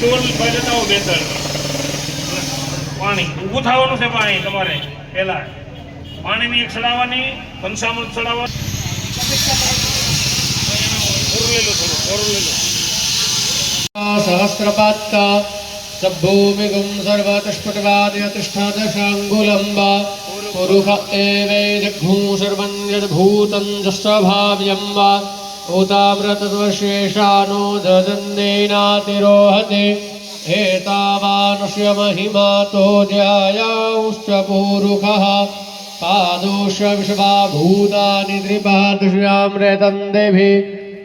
પાણીની ડોલ બજાવો બે ત્રણ પાણી ઊભું થવાનું છે પાણી તમારે પહેલા પાણીની એક ચડાવવાની પંચામૃત ચડાવવા કોરું લઈ લો થોડું કોરું લઈ લો सहस्रपात्त सभूमिगुं सर्वतस्फुटवादयतिष्ठादशाङ्गुलम्ब पुरुष एवैजघ्नू सर्वं यद्भूतं जस्वभाव्यं वा शेषा नो देनातिरोहते हेता महिमातो ध्यायांश्च पूरुखः पादोष्यविष भूतानि नृपादृष्यामृत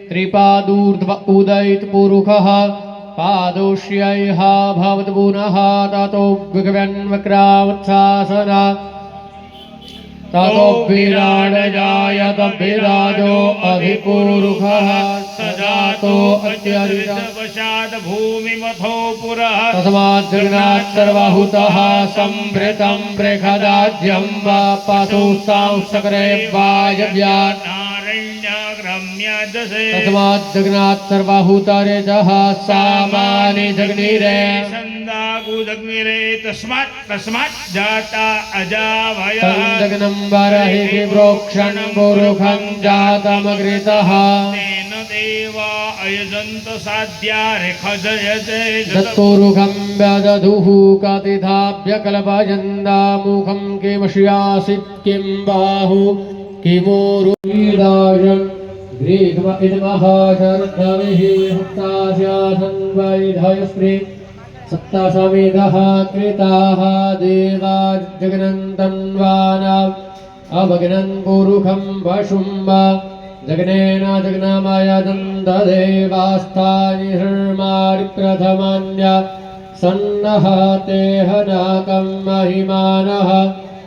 त्रिपादूर्ध्वदयित्पूरुखः पादोष्यैहा भवद् पुनः ततो गन्वक्रासनात् ततो विराडजायत विराजो अधिपुरुषः स जातो अत्यरित वशाद भूमिमथो पुरः जगन्नाथ सर्वहुतः सम्भृतं बृहदाज्यं वा पशु सांसकरे वायव्यात् जगन्नाथ सर्वहुतरेजः सामानि जग्निरे छन्दागुदग्निरे तस्मात् तस्मात् जाता प्रोक्षणं जातमकृतः तेन देवा अयजन्त साध्या रेखजयते। व्यदधुः किं बाहु। किमोरुदायं ग्रीष्म इदमः शर्धविः हस्तास्यासन् वैधयस्त्रे। सप्तसमिधः कृताः देवा जगनन्तन्वानाम् अभग्नन् पुरुषं पशुं वा जग्नेन जग्नमय दन्तदेवास्थानि शर्माणि प्रथमान्य। सन्नः ते महिमानः।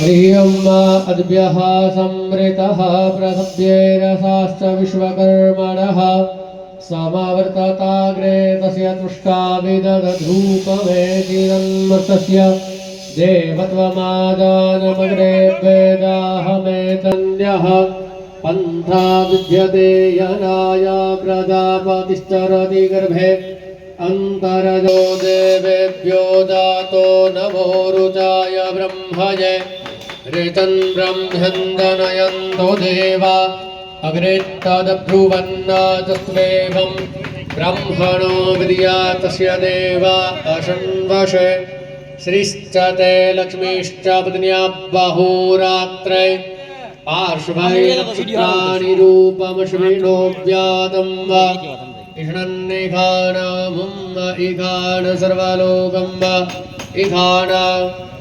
हरिः अद्भ्यः संवृतः प्रसभ्येरसाश्च विश्वकर्मणः तस्य तुष्टाविदधूपमेतिरन्मतस्य देवत्वमादानमग्रे वेदाहमेतन्यः पन्था विद्यते गर्भे अन्तरजो देवेभ्यो दातो नमो रुचाय ब्रह्मजे ऋतं ब्रह्म्यन्दनयन्तो देवा। अग्रे तदब्रुवन्न तत्त्वेवं ब्रह्मणो विद्या तस्य देवा। अशन्वशे श्रीश्च ते लक्ष्मीश्च पत्न्या बाहुरात्रे पार्श्वै नक्षत्राणि रूपमश्विनो व्यातं वा इषणन्निघाणामुम् इघाण सर्वलोकं वा इघाण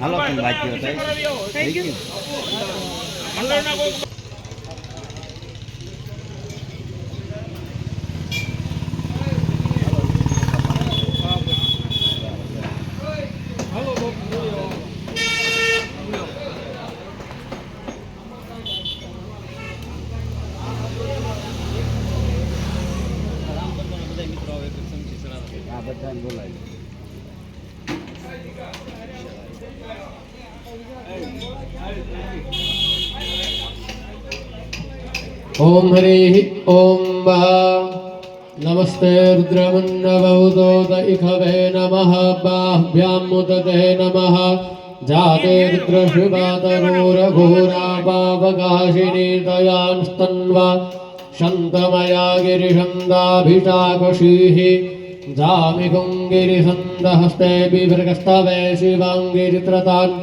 હાલો પણ વાંચ્યો થેન્ક યુ ॐ हरिः ॐ वः नमस्ते रुद्रमन्नवौदोद इखवे नमः। बाह्भ्यां मुदते नमः। जाते रुद्रशिवातरोरघोरापावकाशिनी दयांस्तन्वा शन्तमया गिरिशन्दाभिषाकशीः जामिगुङ्गिरिसन्दहस्ते बिभृगस्तवे शिवाङ्गिरित्रतान्।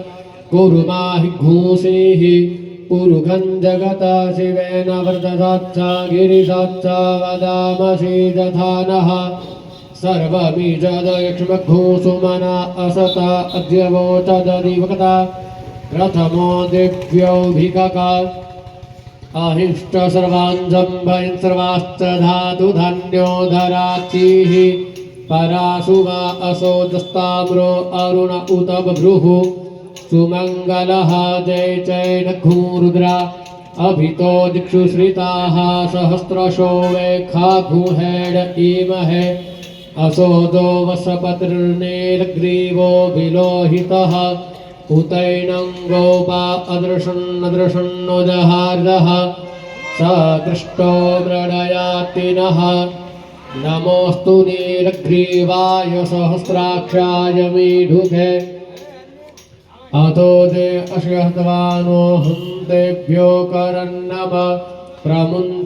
कुरु माहि घूसीः पुरुखं जगता शिवेन व्रतसाच्च गिरिशाच्च वदामसि यथा नः सर्वबीजदयक्ष्मघूसुमना असता अद्य वोचदधिवक्ता प्रथमो दिव्यौभिकका। अहिष्ट सर्वाञ्जम्भयन् सर्वाश्च धातु धन्योधराचिः परासु वा असोजस्ताम्रो अरुण उत बभ्रुः। सुमङ्गलः, जय जय नखुरुद्रा अभितो दिक्षु श्रिताः, सहस्रशो वेखाघुहेड इमहे असोदो वसपतिर्नेलग्रीवो विलोहितः। उतैनं गोपा अदृशन्नदृशन्नो जहार्दः स दृष्टो मृडयातिनः नमोऽस्तु नीलग्रीवाय सहस्राक्षाय मीढुके। अतो ते हन्तेभ्यो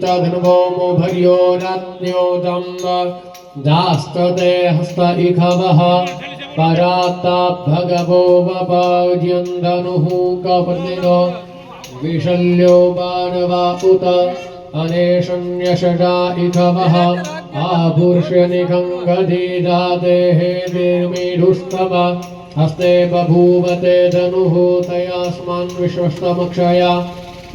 धन्वोमो भर्यो राज्ञो जम्ब जास्तते हस्त इखवः परात्ता भगवो वपाज्यन्दनुः कपर्दिनो विशल्यो बाणवा उत अनेशन्यषडा इखवः आभूष्यनिखङ्गधीजातेः निर्मीढुस्तव हस्ते बभूवते धनुः तयास्मान् विश्वस्तमक्षया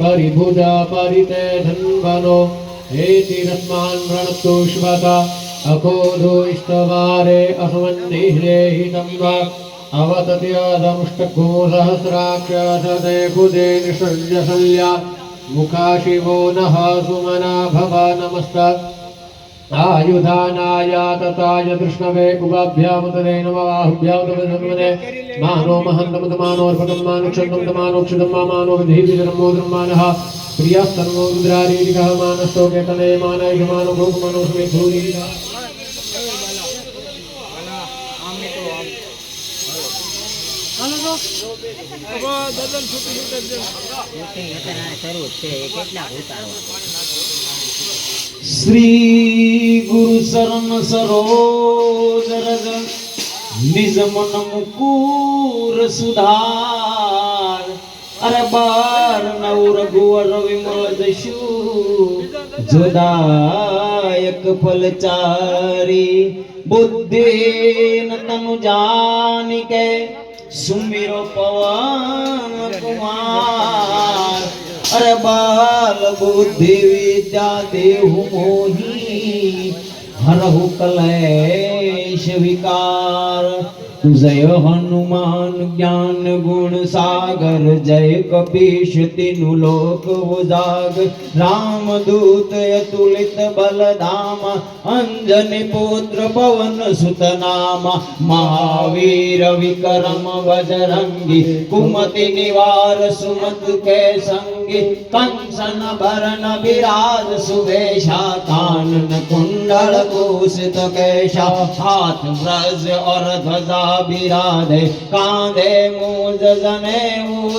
परिभुजा परिते धन्वनो। हेति रत्मान् वृणक्तु श्वता अकोधो इस्तवारे वा। अवतत्यदमुष्टको सहस्राक्षसते कुदे निसृज्यशल्या मुखा नः सुमना भव नमस्त। आयुधानाय तताय कृष्णवे उभाभ्यामुदरे नमवाहुभ्यामुदरे मानो महन्तमुदमानोर्पकं मानुक्षन्तं तमानोक्षितं मा मानो विधिविजनमोदरं मानः प्रियस्तन्मो रुद्रारीरिकः मानस्तो केतने मानयमानो भोगमानो स्मे भूरिः દર્શન છૂટી છૂટે શરૂ છે એ કેટલા ઉતારવા શ્રી ગુરુ શરણ સરોજ રજ નિજ મન મુકુર સુધાર અરે બાર નવ રઘુવર વિમલ જશુ જોદાયક ફલચારી બુદ્ધિ તનુ જાનિકે સુમિરો પવન કુમાર अरे बाल बुद्धि विद्या देहु मोही हरहु कलेश विकार। जय हनुमान ज्ञान गुण सागर, जय कपीश तिनु लोक उजाग राम दूत अतुलित बल धाम अंजन पुत्र पवन सुत नाम। महावीर विक्रम बजरंगी, कुमति निवार सुमत के संग। योगी कंसन बरन विराज सुबेशा कानन कुंडल भूषित कैशा। हाथ व्रज और ध्वजा विराधे, कांधे मूज जने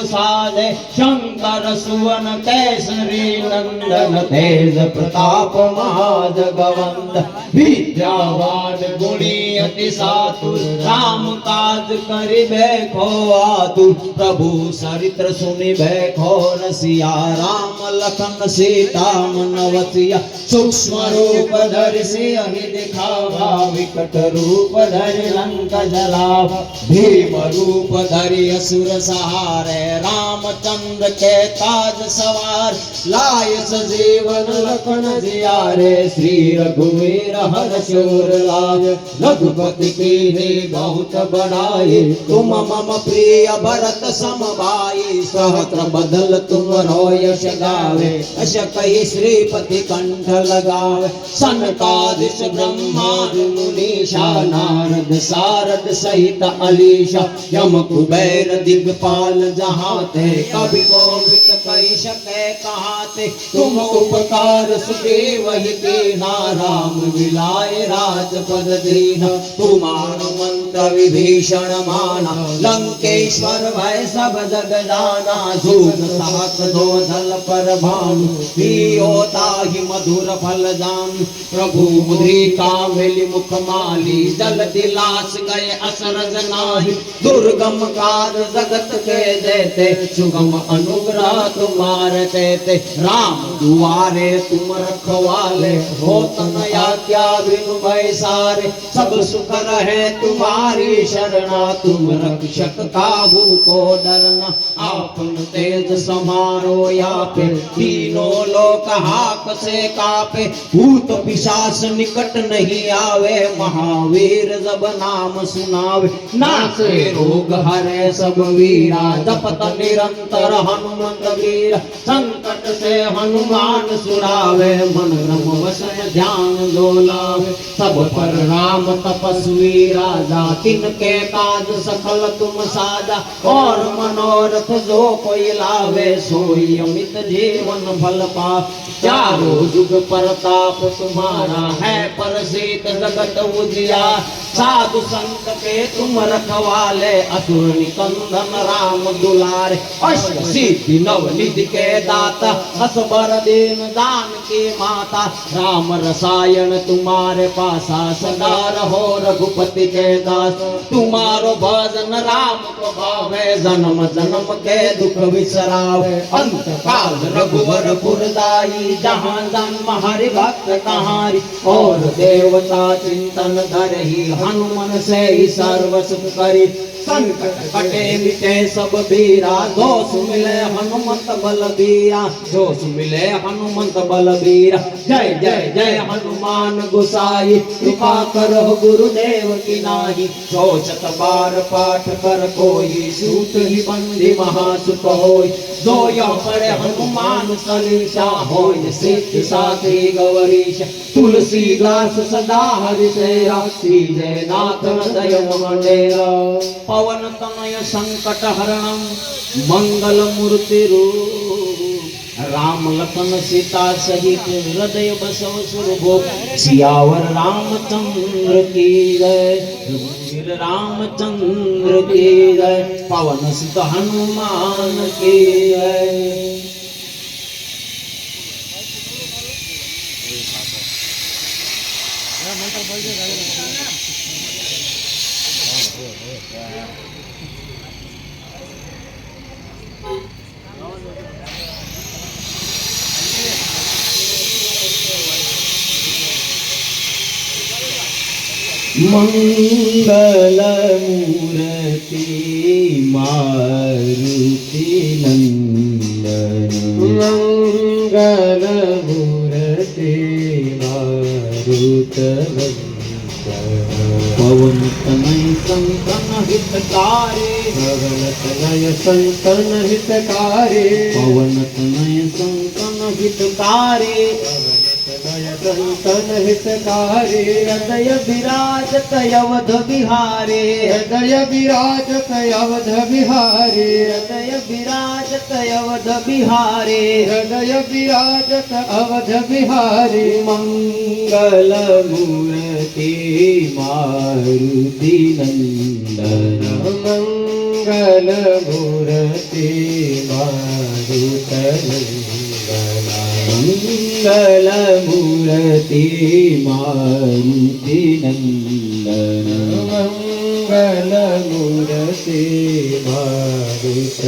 साधे शंकर सुवन कैसरी नंदन तेज प्रताप महाज गवंद विद्यावान गुणी अति सातु राम काज करी खो आतु प्रभु सरित्र सुनिबे खो नसी सिया राम लखन सीता मन वसिया सूक्ष्म रूप धर से अहि दिखावा, विकट रूप धर लंक जलावा भीम रूप धरि असुर सहारे, रामचंद्र के ताज सवार, लाय सजीवन लखन जियारे, श्री रघुवीर हर शोर लाय रघुपति की ही बहुत बड़ाई, तुम मम प्रिय भरत सम भाई सहस्र बदल तुम रो यश गावे अश कही श्रीपति कंठ लगावे। सनकादिश ब्रह्मादि मुनीषा, नारद सारद सहित अलीशा। यम कुबेर दिगपाल जहाँ ते कभी कोविद कही सके कहाते। तुम उपकार सुदेव ही दीना राम विलाय राजपद दीना। तुम्हारो मंत्र विभीषण माना, लंकेश्वर भय सब जग जाना झूठ सात दल पर भानु प्रियोता ही मधुर फल जान। प्रभु मुद्रिका मिली मुख माली जल दिलास गए असरज नाही। दुर्गम कार जगत के देते, सुगम अनुग्रह तुम्हारे देते। राम दुआरे तुम रखवाले हो तनया क्या बिनु भय सारे सब सुख रहे तुम्हारी शरणा, तुम रक्षक काहू को डरना। आपन तेज समारो या पे, तीनों लोक हाक से कापे। भूत पिशाच निकट नहीं आवे, महावीर जब नाम सुनावे। नासे रोग हरे सब वीरा, जपत निरंतर हनुमंत वीर। संकट से हनुमान सुरावे, मन रम वसन ध्यान डोलावे सब पर राम तपस्वी राजा, तिनके काज सफल तुम साजा। और मनोरथ जो कोई लावे सोई अमित जीवन फल पा चारों युग प्रताप तुम्हारा है प्रसिद्ध जगत उजिया। साधु संत के तुम रखवाले, असुर निकंदन राम दुलारे। अष्ट सिद्धि नव निधि के दाता, असबर दीन दान की माता। राम रसायन तुम्हारे पासा सदा रहो, रघुपति के दास। तुम्हारो भजन राम को भावे, जन्म जन्म के दुख विसरावे अंत काल रघुवर पुरदाई, जहाँ जन्म हरि भक्त कहारी। और देवता चिंतन धरही, हनुमन से ही सर्व सुख करी। संकट कटे मिटे सब बीरा दोष मिले हनुमंत बल बीरा दोष मिले हनुमंत बल बीरा जय जय जय हनुमान गुसाई, कृपा करो गुरुदेव की नाही। सोचत बार पाठ कर कोई, सूत ही बंदी महासुख होई। जो यह पढ़े हनुमान सलीसा हो सिद्ध साथी गौरीश। तुलसी दास सदा हरि तेरा श्री जय नाथ हृदय मंडेरा पवन तनय संकट हरणम, मंगल मूर्ति रूप। राम लखन सीता सहित हृदय बसव सुरभो। सियावर रामचंद्र की जय रामचंद्र की जय, पवन सुत हनुमान की जय। मङ्गलमूर्ति मारुति नन्दन मङ्गलमूर्ति मारुत पवन तनय संतन हितकारे पवनतनय संतन हितकारे पवन तनय संतन हितकारे તન હિતકારે હૃદય બિરાજત અવધ બિહારે હૃદય બિરાજત અવધ બિહારે હૃદય બિરાજત અવધ બિહારે હૃદય બિરાજત અવધ બિહારે મંગલ મૂર્તિ મારુતિ નંદન મંગલ મૂર્તિ મારુત નંદન મંગલ મૂર્તિ મારુતિ નંદન મંગલ મૂર્તિ મારુત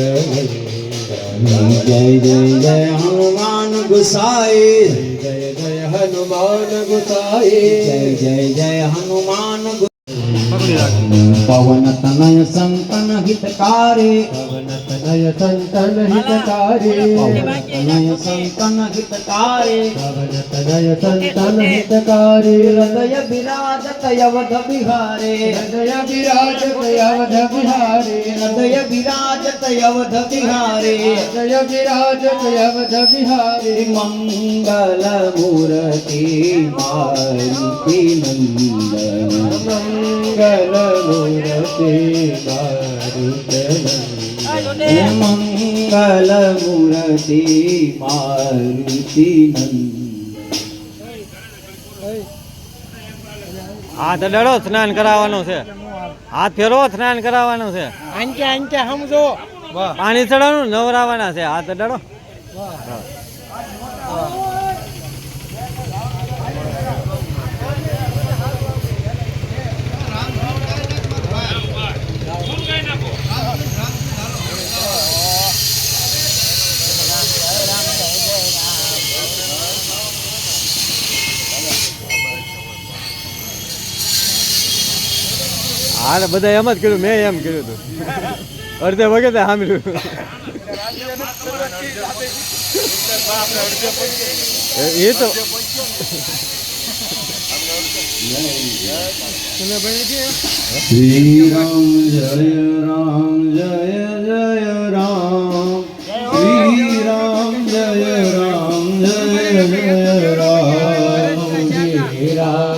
જય જય જય હનુમાન ગુસાઈ જય જય હનુમાન ગુસાઈ જય જય જય હનુમાન पवन तनय संतन हितकारे। पवन तनय संतन हितकारे। पवन तनय संतन हितकारे। पवन तनय संतन हितकारे। हृदय विराजत यवध विहारे हृदय विराज यवध विहारे हृदय विराजत यवध बिहारे। हृदय विराजत यवध विहारे मंगल मूर्ति मारुति नंदन मंगल મંગલ મૂર્તિ મારુત હાથ ડળો સ્નાન કરાવવાનું છે. હાથ ફેરવો સ્નાન કરાવવાનું છે. આંચે આંચે સમજો. પાણી ચડાવવાનું નવરાવાના છે. હાથ ડળો હા બધા એમ જ કર્યું, મેં એમ કર્યું હતું. અડધે વખતે સાંભળ્યું. એ તો શ્રી રામ જય રામ, જય જય રામ.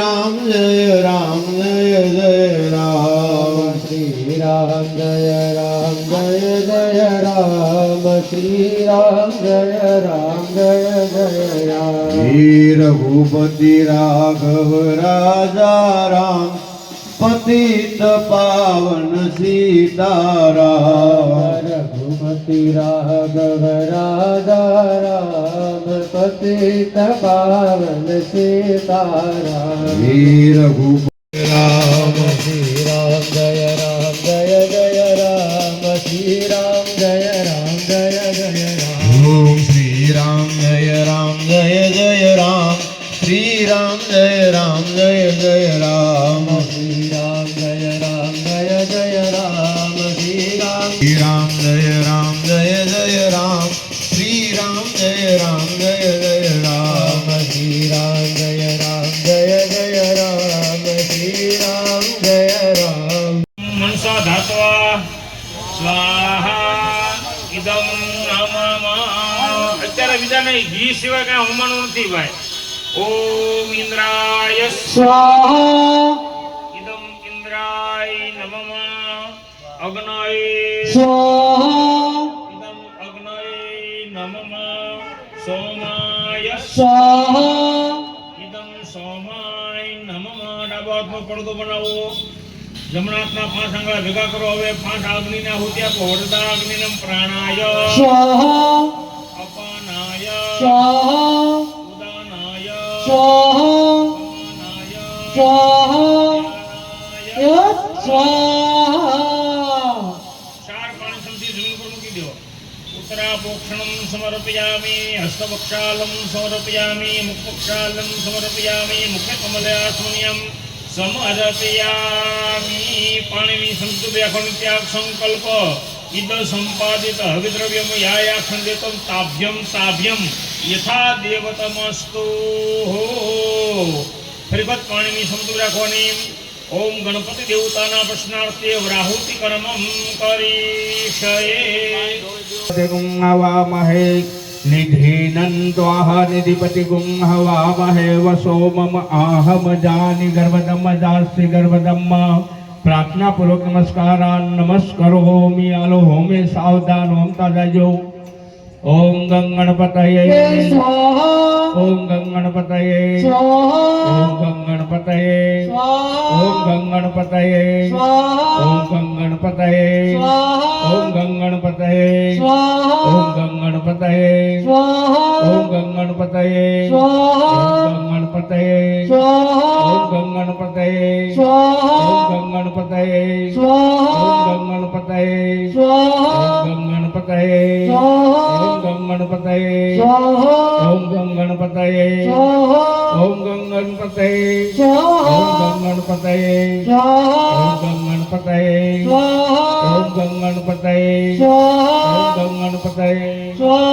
રામ જય રામ જય જય રામ. શ્રી રામ જય રામ જય જય રામ. શ્રી રામ જય રામ જય જય રામ. હે રઘુપતિ રાઘવ રાજા રામ પતિત પાવન સીતારામ. पति राघव राधा राम पति पावन सीता राम हे रघु राम श्री राम जय राम जय जय राम श्री राम जय राम जय जय राम ओम श्री राम जय राम जय जय राम श्री राम जय राम जय जय राम श्री राम जय राम जय जय राम श्री राम श्री राम સિવાય કઈ હોમવાનું નથી ભાઈ. ઓમ ઇન્દ્રાય સ્વાહા. ઇદમ ઇન્દ્રાય નમઃ. અગ્નય. સ્વાહા. ઇદમ અગ્નય નમઃ. સોમાય. સ્વાહા. ઇદમ સોમાય નમઃ. ડાબા હાથનો પડદો બનાવો. જમણા હાથના પાંચ આંગળા ભેગા કરો. હવે પાંચ અગ્નિને આહુતિ આપો વરદા અગ્નિનમ પ્રાણાય. સ્વાહા. स्वाहा स्वाहा स्वाहा उत्तरापोक्षणं समर्पयामि हस्तपक्षालं समर्पयामि मुखपक्षालं समर्पयामि मुखकमलयासुनियं समर्पयामि पाणिनि सन्तुभ्यखण्ड्याक् सङ्कल्प इद सम्पादित हविद्रव्यं याया खण्डितं ताभ्यं ताभ्यं યથા દેવતમસ્તુ ફરીબત પાણીની સમતુ રાખવાની. ઓમ ગણપતિ દેવતાના પ્રશ્નાર્થે વ્રાહુતિ કર્મમ કરીશયે. ગુંહવામહે નિધિનંદ્વાહ નિધિપતિ ગુંહવામહે વસો મમ આહમ જાનિ ગર્ભદમ જાસ્તિ ગર્ભદમ પ્રાર્થનાપૂર્વક નમસ્કારા નમસ્કરો હોમી આલો હોમે સાવધાન હોમતા જજો ઓમ ગંગણપતયે ઓમ ગંગણપતયે ઓમ ગંગણપતયે ઓમ ગંગણપતયે ઓમ ગંગણપતયે ઓમ ગંગણપતયે ઓમ ગંગણપતયે ઓમ ગંગણપતયે ઓમ ગંગણપતયે ઓમ ગંગણપતયે ઓમ ગંગણપતયે ઓમ ગંગણપતયે ઓમ ગણપતયે ઓમ ગમ ગણપતયે ઓમ ગમ ગણપતયે ઓમ ગમ ગણપતયે ઓમ ગમ ગણપતયે ઓમ ગમ ગણપતયે ઓમ ગમ ગણપતયે ઓમ ગમ ગણપતયે ઓમ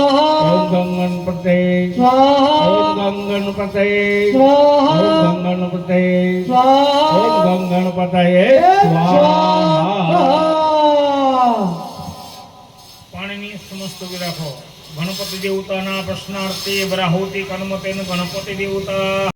ગમ ગણપતયે ઓમ ગમ ગણપતયે ઓમ ગમ ગણપતયે ઓમ ગમ ગણપતયે સ્વાહા સમસ્ત રાખો ગણપતિ દેવતાના પ્રશ્નાર્થે બ્રાહુતિ કર્મ તેને ગણપતિ દેવતા